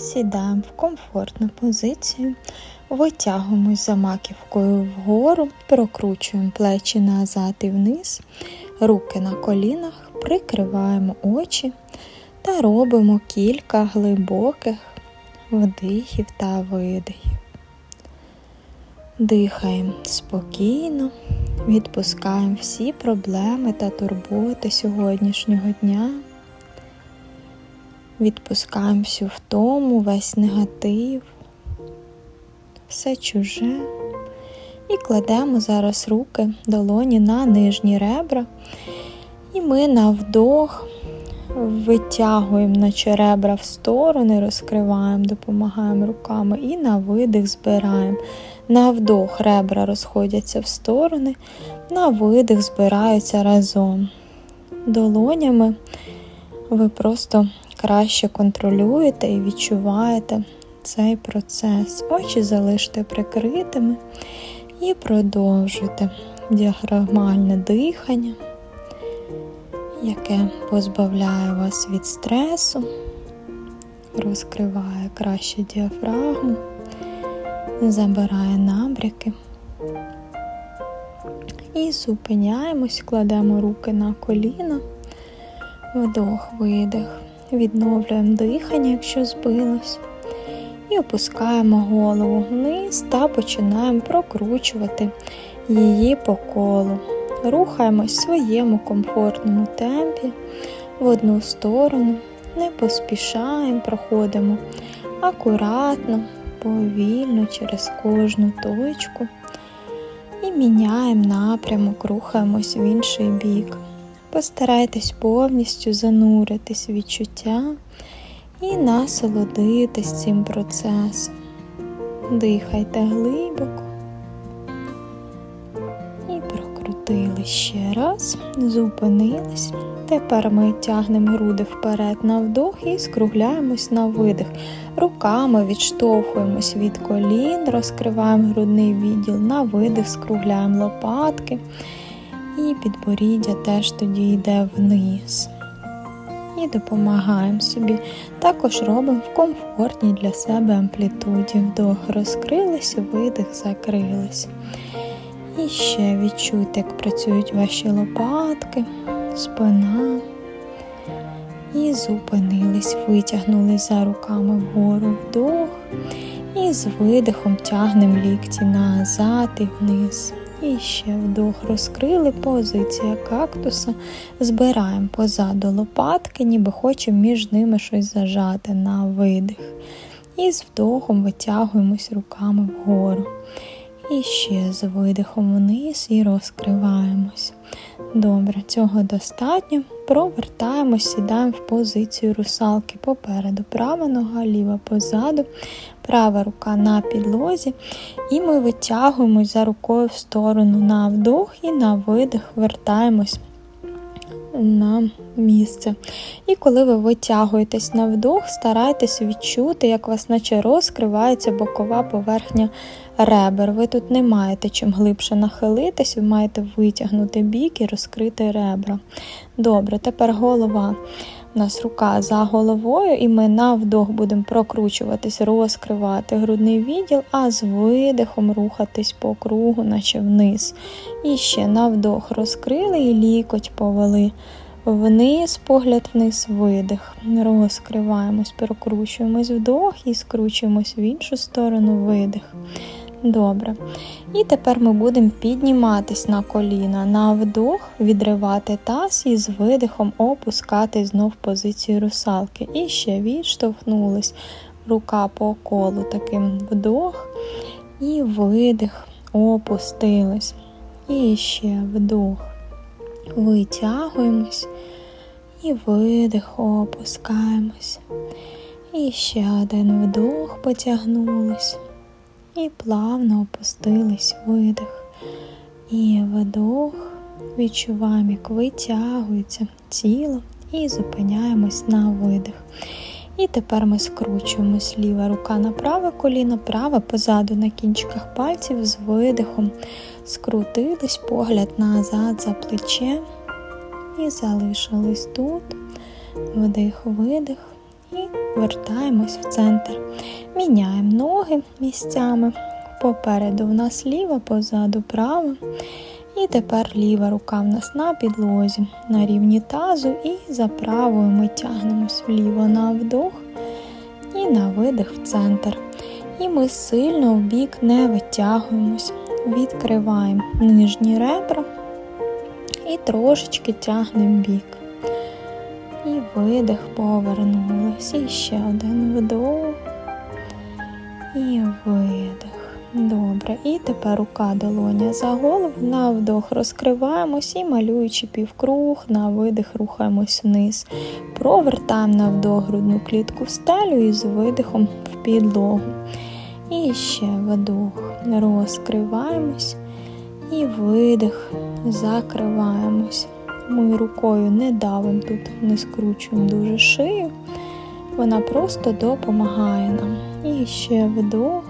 Сідаємо в комфортну позицію, витягуємось за маківкою вгору, прокручуємо плечі назад і вниз, руки на колінах, прикриваємо очі та робимо кілька глибоких вдихів та видихів. Дихаємо спокійно, відпускаємо всі проблеми та турботи сьогоднішнього дня. Відпускаємо всю втому, весь негатив, все чуже. І кладемо зараз руки долоні на нижні ребра. І ми на вдох витягуємо наче ребра в сторони, розкриваємо, допомагаємо руками і на видих збираємо. На вдох ребра розходяться в сторони, на видих збираються разом. Долонями ви просто краще контролюєте і відчуваєте цей процес. Очі залиште прикритими і продовжуйте діаграмальне дихання, яке позбавляє вас від стресу, розкриває краще діафрагму, забирає набряки. І зупиняємось, кладемо руки на коліна, вдох, видих. Відновлюємо дихання, якщо збилось. І опускаємо голову вниз та починаємо прокручувати її по колу. Рухаємось в своєму комфортному темпі в одну сторону, не поспішаємо, проходимо акуратно, повільно через кожну точку і міняємо напрямок, рухаємось в інший бік. Постарайтесь повністю зануритись відчуття і насолодитись цим процесом. Дихайте глибоко і прокрутили ще раз, зупинились. Тепер ми тягнемо груди вперед на вдох і скругляємось на видих. Руками відштовхуємось від колін, розкриваємо грудний відділ на видих, скругляємо лопатки. І підборіддя теж тоді йде вниз. І допомагаємо собі. Також робимо в комфортній для себе амплітуді. Вдох розкрились, видих, закрились. І ще відчуйте, як працюють ваші лопатки, спина. І зупинились, витягнулись за руками вгору вдох. І з видихом тягнемо лікті назад і вниз. І ще вдох розкрили, позиція кактуса. Збираємо позаду лопатки, ніби хочемо між ними щось зажати на видих. І з вдохом витягуємось руками вгору. І ще з видихом вниз і розкриваємось. Добре, цього достатньо. Провертаємось, сідаємо в позицію русалки попереду. Права нога, ліва позаду, права рука на підлозі. І ми витягуємось за рукою в сторону на вдох і на видих вертаємось на місце. І коли ви витягуєтесь на вдох, старайтесь відчути, як у вас наче розкривається бокова поверхня ребер. Ви тут не маєте чим глибше нахилитись, ви маєте витягнути бік і розкрити ребра. Добре, тепер голова. У нас рука за головою, і ми на вдох будемо прокручуватись, розкривати грудний відділ, а з видихом рухатись по кругу, наче вниз. І ще на вдох розкрили і лікоть повели. Вниз, погляд вниз, видих. Розкриваємось, прокручуємось вдох і скручуємось в іншу сторону видих. Добре. І тепер ми будемо підніматись на коліна, на вдох, відривати таз і з видихом опускати знов позицію русалки. І ще відштовхнулись. Рука по колу, таким вдох і видих, опустились. І ще вдох. Витягуємось і видих, опускаємось. І ще один вдох потягнулись. І плавно опустились видих. І вдох. Відчуваємо, як витягується тіло і зупиняємось на видих. І тепер ми скручуємось ліва рука на праве коліно, праве позаду на кінчиках пальців з видихом. Скрутились погляд назад за плече. І залишились тут. Вдих, видих. І вертаємось в центр. Міняємо ноги місцями. Попереду в нас ліва, позаду права. І тепер ліва рука в нас на підлозі, на рівні тазу, і за правою ми тягнемось вліво на вдох і на видих в центр. І ми сильно в бік не витягуємось, відкриваємо нижні ребра і трошечки тягнемо бік. Видих, повернулись. І ще один вдох. І видих. Добре. І тепер рука долоня за голову. На вдох розкриваємось і малюючи півкруг, на видих рухаємось вниз. Провертаємо на вдох грудну клітку в стелю і з видихом в підлогу. І ще вдох. Розкриваємось. І видих, закриваємось. Ми рукою не давимо тут, не скручуємо дуже шию. Вона просто допомагає нам. І ще вдох.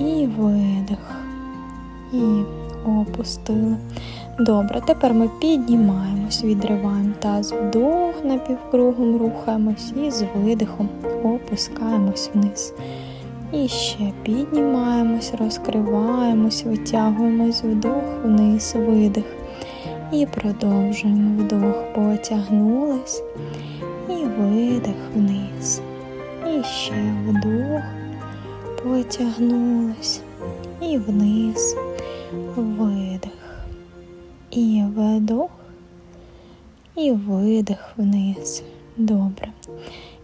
І видих. І опустили. Добре, тепер ми піднімаємось, відриваємо таз вдох напівкругом, рухаємось і з видихом опускаємось вниз. І ще піднімаємось, розкриваємось, витягуємось вдох, вниз, видих. І продовжуємо вдох, потягнулись. І видих вниз. І ще вдох, потягнулись. І вниз, видих. І вдох, і видих вниз. Добре.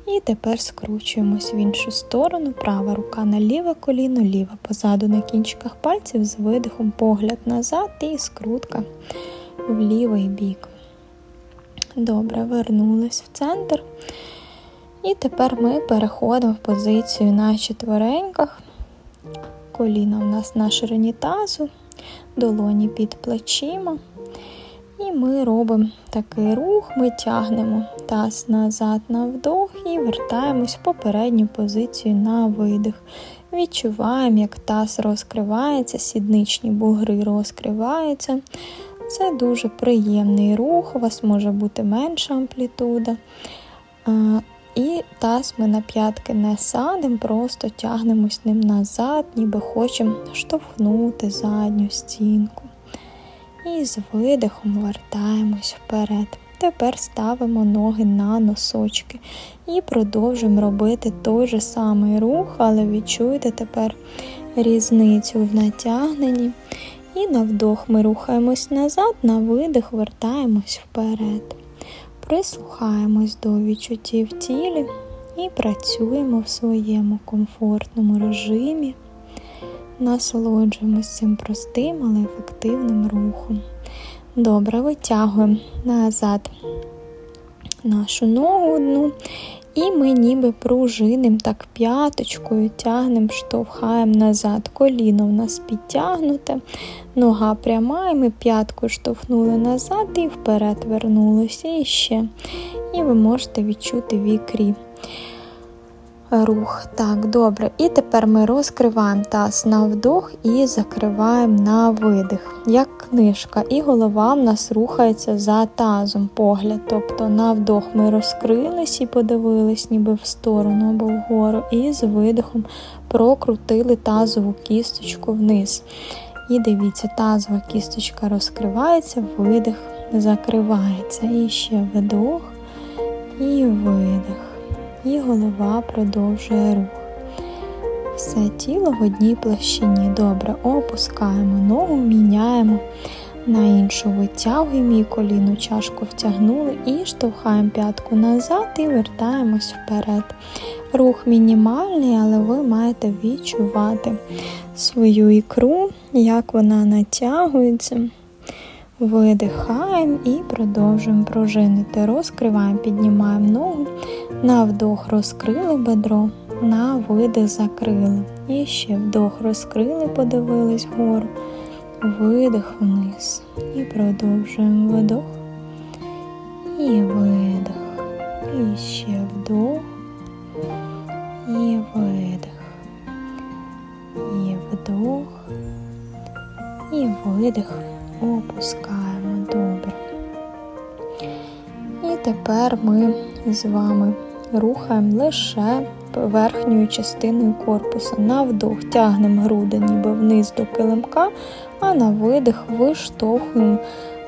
І тепер скручуємось в іншу сторону. Права рука на ліве коліно, ліва позаду на кінчиках пальців з видихом погляд назад і скрутка в лівий бік. Добре, вернулись в центр. І тепер ми переходимо в позицію на четвереньках. Коліна у нас на ширині тазу, долоні під плечима. І ми робимо такий рух, ми тягнемо таз назад на вдох і вертаємось в попередню позицію на видих. Відчуваємо, як таз розкривається, сідничні бугри розкриваються. Це дуже приємний рух, у вас може бути менша амплітуда. І таз ми на п'ятки не садимо, просто тягнемось ним назад, ніби хочемо штовхнути задню стінку. І з видихом вертаємось вперед. Тепер ставимо ноги на носочки і продовжуємо робити той же самий рух, але відчуйте тепер різницю в натягненні. І на вдох ми рухаємось назад, на видих вертаємось вперед. Прислухаємось до відчуттів в тілі і працюємо в своєму комфортному режимі. Насолоджуємось цим простим, але ефективним рухом. Добре, витягуємо назад нашу ногу одну. І ми ніби пружиним так п'яточкою тягнемо, штовхаємо назад. Коліно в нас підтягнуте, нога пряма, і ми п'яткою штовхнули назад і вперед вернулися і ще. І ви можете відчути в ікрі рух. Так, добре. І тепер ми розкриваємо таз на вдох і закриваємо на видих, як книжка. І голова в нас рухається за тазом погляд. Тобто на вдох ми розкрились і подивились, ніби в сторону або вгору. І з видихом прокрутили тазову кісточку вниз. І дивіться, тазова кісточка розкривається, видих закривається. І ще вдох і видих і голова продовжує рух. Все тіло в одній площині. Добре, опускаємо ногу, міняємо на іншу, витягуємо її коліну, чашку втягнули і штовхаємо п'ятку назад і вертаємось вперед. Рух мінімальний, але ви маєте відчувати свою ікру, як вона натягується. Видихаємо і продовжуємо пружинити. Розкриваємо, піднімаємо ногу, на вдох розкрили бедро, на видих закрили. І ще вдох розкрили, подивились вгору, видих вниз. І продовжуємо вдох. І видих. І ще вдох. І видих. І вдох. І видих опускаємо добре. І тепер ми з вами рухаємо лише верхньою частиною корпусу. На вдох тягнемо груди ніби вниз до килимка, а на видих виштовхуємо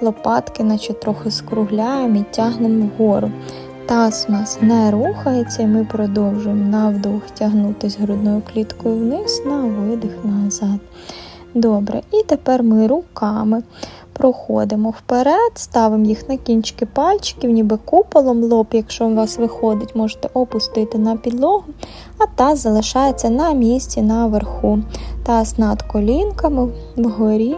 лопатки, наче трохи скругляємо і тягнемо вгору. Таз у нас не рухається, і ми продовжуємо на вдох тягнутися грудною кліткою вниз, на видих назад. Добре, і тепер ми руками проходимо вперед, ставимо їх на кінчики пальчиків, ніби куполом лоб, якщо у вас виходить, можете опустити на підлогу, а таз залишається на місці наверху. Таз над колінками вгорі.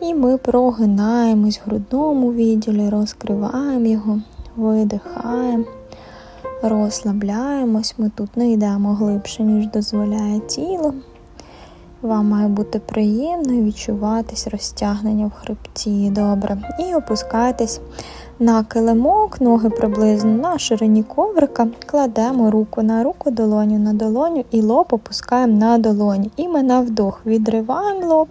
І ми прогинаємось в грудному відділі, розкриваємо його, видихаємо, розслабляємось. Ми тут не йдемо глибше, ніж дозволяє тіло. Вам має бути приємно і відчуватись розтягнення в хребті. Добре. І опускайтесь на килимок, ноги приблизно на ширині коврика. Кладемо руку на руку, долоню на долоню і лоб опускаємо на долоні. І ми на вдох відриваємо лоб.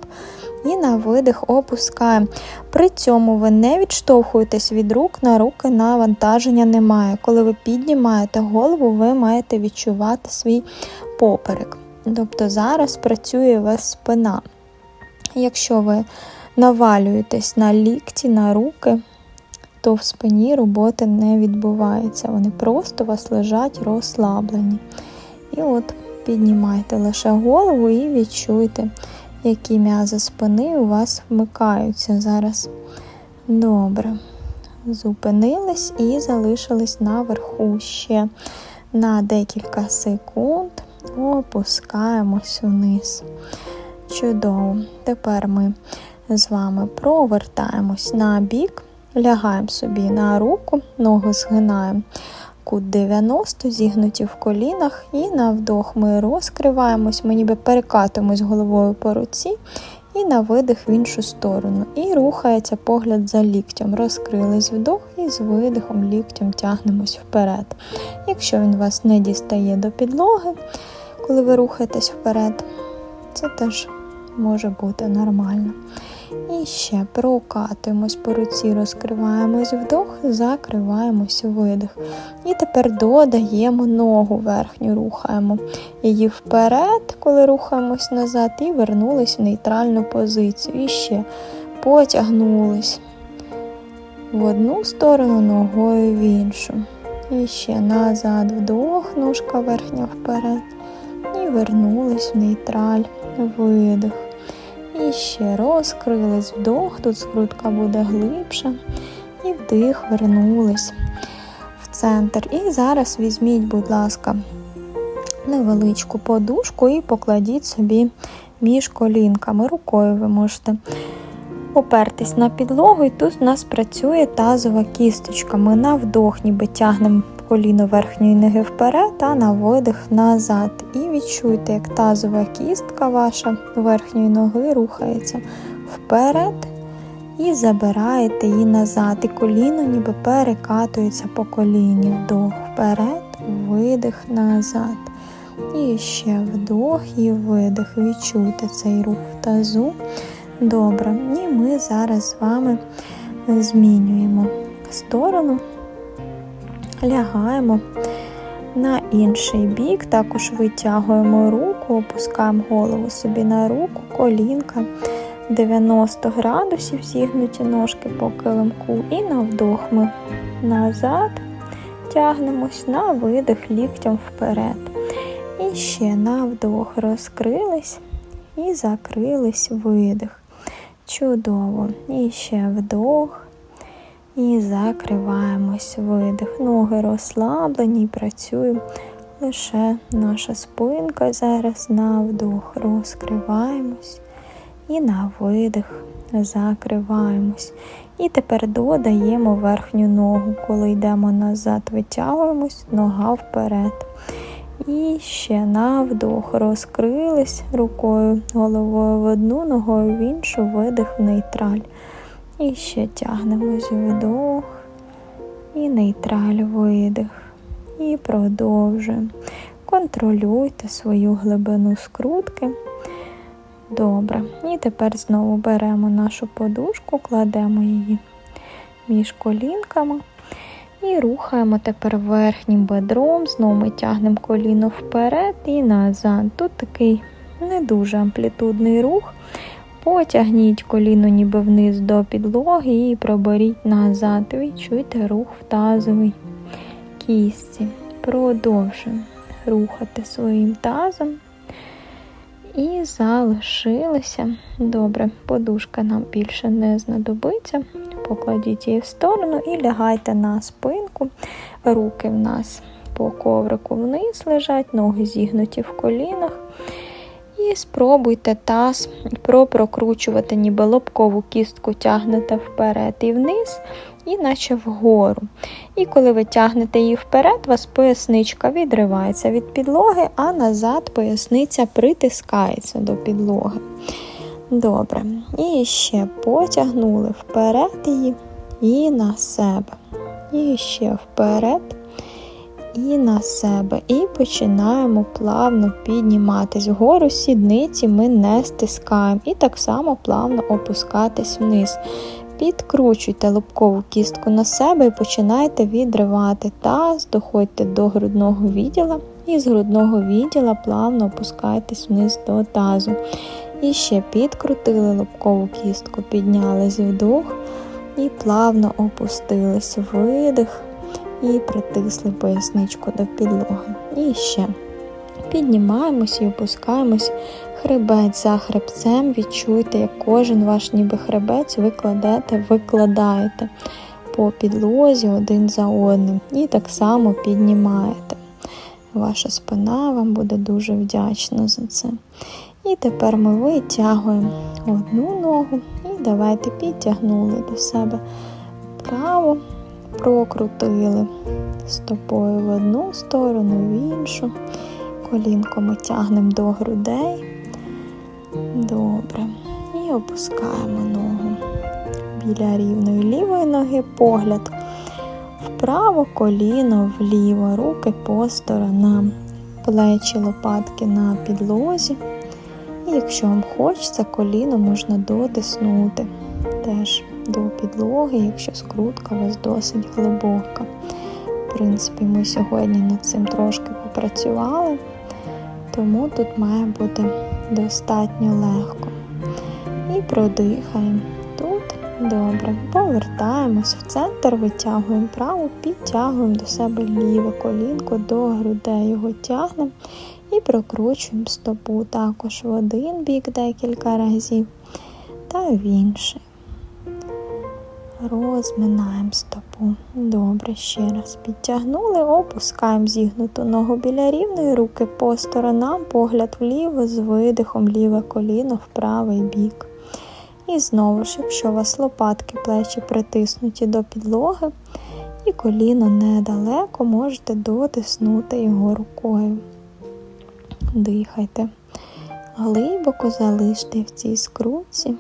І на видих опускаємо. При цьому ви не відштовхуєтесь від рук на руки, навантаження немає. Коли ви піднімаєте голову, ви маєте відчувати свій поперек. Тобто зараз працює у вас спина. Якщо ви навалюєтесь на лікті, на руки, то в спині роботи не відбувається. Вони просто у вас лежать розслаблені. І от піднімайте лише голову і відчуйте, які м'язи спини у вас вмикаються зараз. Добре. Зупинились і залишились наверху ще на декілька секунд опускаємось униз. Чудово. Тепер ми з вами провертаємось на бік, лягаємо собі на руку, ноги згинаємо кут 90, зігнуті в колінах, і на вдох ми розкриваємось, ми ніби перекатимось головою по руці. І на видих в іншу сторону. І рухається погляд за ліктем. Розкрились вдох і з видихом ліктем тягнемось вперед. Якщо він вас не дістає до підлоги, коли ви рухаєтесь вперед, це теж може бути нормально. І ще прокатуємось по руці, розкриваємось вдох, закриваємось видих. І тепер додаємо ногу верхню, рухаємо її вперед, коли рухаємось назад, і вернулись в нейтральну позицію. І ще потягнулись в одну сторону, ногою в іншу. І ще назад вдох, ножка верхня вперед. І вернулись в нейтраль, видих. Ще розкрились вдох, тут скрутка буде глибша. І вдих, вернулись в центр. І зараз візьміть, будь ласка, невеличку подушку і покладіть собі між колінками. Рукою ви можете опертись на підлогу, і тут у нас працює тазова кісточка. Ми на вдох, ніби тягнемо коліно верхньої ноги вперед, а на видих назад. І відчуйте, як тазова кістка ваша верхньої ноги рухається вперед і забираєте її назад. І коліно ніби перекатується по коліні. Вдох вперед, видих назад. І ще вдох і видих. Відчуйте цей рух в тазу. Добре. І ми зараз з вами змінюємо сторону лягаємо на інший бік, також витягуємо руку, опускаємо голову собі на руку, колінка 90 градусів, зігнуті ножки по килимку. І на вдох ми назад тягнемось на видих ліктям вперед. І ще на вдох розкрились і закрились видих. Чудово. І ще вдох. І закриваємось видих. Ноги розслаблені, працюємо. Лише наша спинка зараз на вдох. Розкриваємось. І на видих закриваємось. І тепер додаємо верхню ногу. Коли йдемо назад, витягуємось, нога вперед. І ще на вдох. Розкрились рукою, головою в одну, ногою в іншу, видих в нейтраль. І ще тягнемось вдох і нейтраль видих. І продовжуємо. Контролюйте свою глибину скрутки. Добре. І тепер знову беремо нашу подушку, кладемо її між колінками. І рухаємо тепер верхнім бедром, знову ми тягнемо коліно вперед і назад. Тут такий не дуже амплітудний рух. Потягніть коліно ніби вниз до підлоги і проберіть назад. Відчуйте рух в тазовій кісті. Продовжуємо рухати своїм тазом. І залишилися. Добре, подушка нам більше не знадобиться. Покладіть її в сторону і лягайте на спинку. Руки в нас по коврику вниз лежать, ноги зігнуті в колінах. І спробуйте таз пропрокручувати, ніби лобкову кістку тягнете вперед і вниз, і наче вгору. І коли ви тягнете її вперед, у вас поясничка відривається від підлоги, а назад поясниця притискається до підлоги. Добре. І ще потягнули вперед її і на себе. І ще вперед і на себе. І починаємо плавно підніматись. Вгору сідниці ми не стискаємо. І так само плавно опускатись вниз. Підкручуйте лобкову кістку на себе і починайте відривати таз, доходьте до грудного відділа. І з грудного відділа плавно опускайтесь вниз до тазу. І ще підкрутили лобкову кістку, піднялись вдох і плавно опустились видих і притисли поясничку до підлоги. І ще піднімаємось і опускаємось хребець за хребцем. Відчуйте, як кожен ваш ніби хребець ви викладаєте по підлозі один за одним. І так само піднімаєте. Ваша спина вам буде дуже вдячна за це. І тепер ми витягуємо одну ногу і давайте підтягнули до себе праву прокрутили стопою в одну сторону, в іншу. Колінко ми тягнемо до грудей. Добре. І опускаємо ногу біля рівної лівої ноги, погляд вправо, коліно вліво, руки по сторонам, плечі лопатки на підлозі. І якщо вам хочеться, коліно можна дотиснути теж до підлоги, якщо скрутка у вас досить глибока. В принципі, ми сьогодні над цим трошки попрацювали, тому тут має бути достатньо легко. І продихаємо. Тут добре. Повертаємось в центр, витягуємо праву, підтягуємо до себе ліве колінко до грудей, його тягнемо і прокручуємо стопу також в один бік декілька разів та в інший. Розминаємо стопу. Добре, ще раз підтягнули, опускаємо зігнуту ногу біля рівної руки по сторонам, погляд вліво, з видихом, ліве коліно в правий бік. І знову ж, якщо у вас лопатки плечі притиснуті до підлоги, і коліно недалеко, можете дотиснути його рукою. Дихайте. Глибоко залиште в цій скрутці.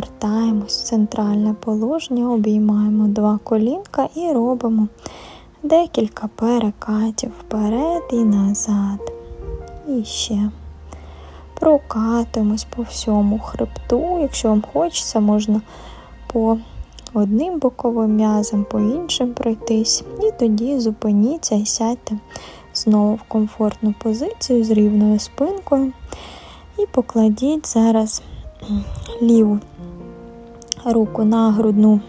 Повертаємось в центральне положення, обіймаємо два колінка і робимо декілька перекатів вперед і назад. І ще прокатимось по всьому хребту. Якщо вам хочеться, можна по одним боковим м'язам, по іншим пройтись. І тоді зупиніться і сядьте знову в комфортну позицію з рівною спинкою. І покладіть зараз ліву руку на грудну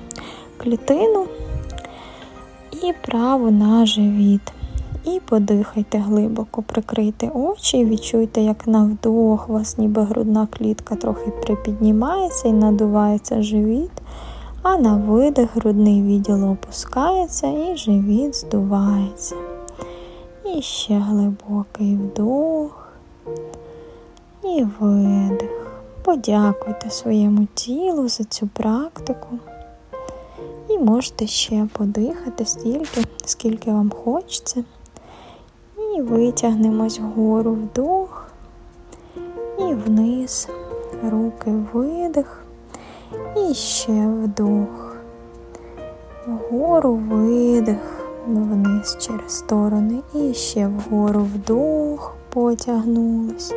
клітину і праву на живіт. І подихайте глибоко, прикрийте очі, і відчуйте, як на вдох у вас ніби грудна клітка трохи припіднімається і надувається живіт, а на видих грудний відділ опускається і живіт здувається. І ще глибокий вдох і видих. Подякуйте своєму тілу за цю практику. І можете ще подихати стільки, скільки вам хочеться. І витягнемось вгору вдох і вниз, руки видих. І ще вдох. Вгору видих, вниз через сторони. І ще вгору вдох, потягнулись.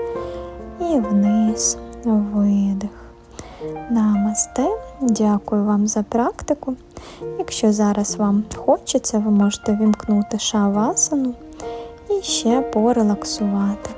І вниз видих. Намасте. Дякую вам за практику. Якщо зараз вам хочеться, ви можете вімкнути шавасану і ще порелаксувати.